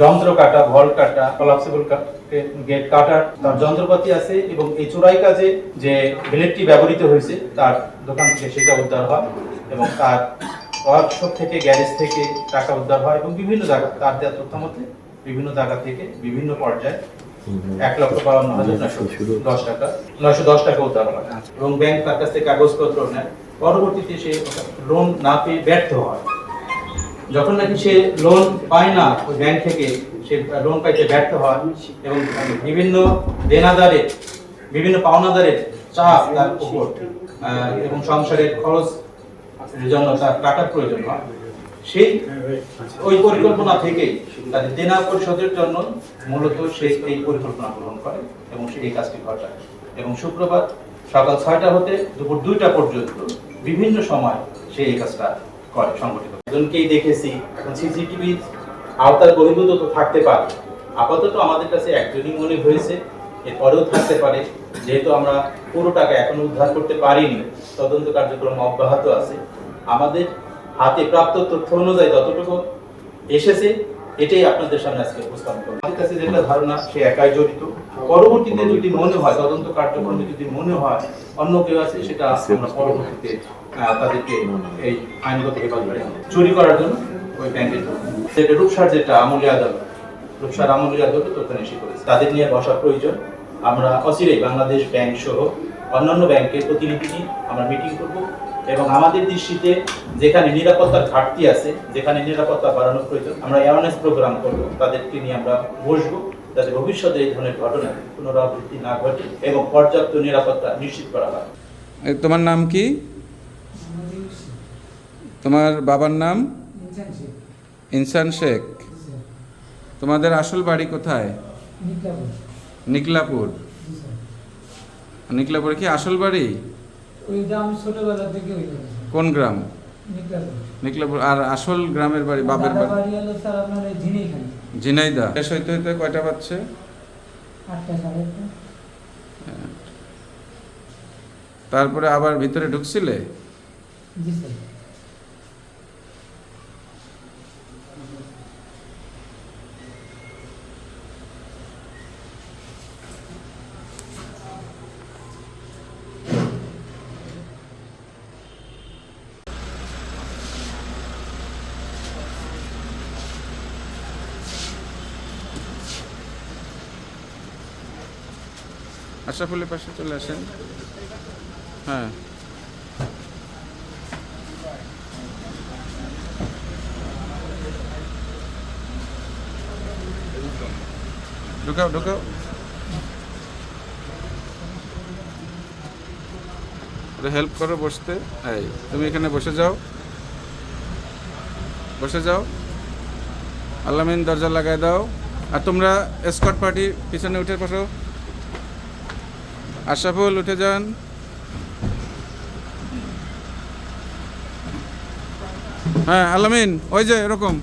যন্ত্র কাটা ভল কাটা কলাপসিবল গেট কাটার তার যন্ত্রপাতি আছে এবং এই চোরাই কাজে যে ব্লেডটি ব্যবহৃত হয়েছে, তার দোকান থেকে সেটা উদ্ধার হয় এবং তার ওয়ার্কশপ থেকে গ্যারেজ থেকে টাকা উদ্ধার হয় এবং বিভিন্ন জায়গা, তার দেওয়া তথ্য মতে বিভিন্ন জায়গা থেকে বিভিন্ন পর্যায়ে এক লক্ষ বাউন্ন হাজার নয়শো দশ টাকা, নয়শো দশ টাকা উদ্ধার হয়। এবং ব্যাংক তার কাছ থেকে কাগজপত্র নেয়। পরবর্তীতে সে লোন না পেয়ে ব্যর্থ হয়। যখন নাকি সে লোন পায় না ওই ব্যাংক থেকে, সে লোন পাইতে ব্যর্থ হয় এবং বিভিন্ন দেনাদারের বিভিন্ন পাওনাদারের চাপ তার উপর এবং সংসারের খরচ জন্য তার টাকার প্রয়োজন হয়। সেই ওই পরিকল্পনা থেকে তাদের দেনা পরিশোধের জন্য মূলত সে এই পরিকল্পনা গ্রহণ করে এবং সে এই কাজটি ঘটায় এবং শুক্রবার সকাল ছয়টা হতে দুপুর দুইটা পর্যন্ত বিভিন্ন সময় সে এই কাজটা করে সংগঠিত। একজনকেই দেখেছি। এখন সিসিটিভির আওতার বহির্ভূত তো থাকতে পারে। আপাতত আমাদের কাছে একজনই মনে হয়েছে, এরপরেও থাকতে পারে। যেহেতু আমরা পুরো টাকা এখনও উদ্ধার করতে পারিনি, তদন্ত কার্যক্রম অব্যাহত আছে। আমাদের হাতে প্রাপ্ত তথ্য অনুযায়ী যতটুকু এসেছে এটাই আপনাদের সামনে আজকে উপস্থাপন করব আমাদের কাছে যেটা ধারণা, সে একাই জড়িত। পরবর্তীতে যদি মনে হয়, তদন্ত কার্যক্রমে যদি মনে হয় অন্য কেউ আছে, সেটা আমরা পরবর্তীতে তাদেরকে এই আইনগত হেফাজতে চুরি করার জন্য ওই ব্যাংকের যেটা রূপসার যেটা আমলি আদালত রূপসার আমলি আদালত তথ্য নিশ্চিত করেছে। তাদের নিয়ে বসা প্রয়োজন। আমরা অচিরেই বাংলাদেশ ব্যাংক সহ অন্যান্য ব্যাংকের প্রতিনিধি নিয়ে আমরা মিটিং করব। এবং আমাদের দৃষ্টিতে যেখানে নিরাপত্তার ঘাটতি আছে যেখানে নিরাপত্তা বাড়ানোর প্রয়োজন আমরা অ্যাওয়ারনেস প্রোগ্রাম করব। তাদেরকে নিয়ে আমরা বসবো যাতে ভবিষ্যতে এই ধরনের ঘটনা পুনরাবৃত্তি না ঘটে এবং পর্যাপ্ত নিরাপত্তা নিশ্চিত করা হয়। তোমার নাম কি? তোমার বাবার নাম? ইনসান শেখ। তোমাদের আসল বাড়ি কোথায়? নিকলাপুর। নিকলাপুর কি আসল বাড়ি? ওই যে ছোটবেলা থেকে ওই কোন গ্রাম? নিকলাপুর। আর আসল গ্রামের বাড়ি বাপের বাড়ি? বাড়ি হলো স্যার আপনার ঝিনাইখালি। ঝিনাইদা। শেষ হইতে হইতে কয়টা বাজছে? আটটা সাড়ে তারপরে আবার ভিতরে ঢুকছিলে? জি স্যার। আশরাফুলের পাশে চলে আসেন। হ্যাঁ। ঢুকাও ঢুকাও। হেল্প করো বসতে। এই, তুমি এখানে বসে যাও। বসে যাও। আল্লামিন দরজা লাগাই দাও। আর তোমরা স্কট পার্টির পিছনে উঠে বসো। আশাফুল উঠে যান হ্যাঁ আলামিন ওই যে এরকম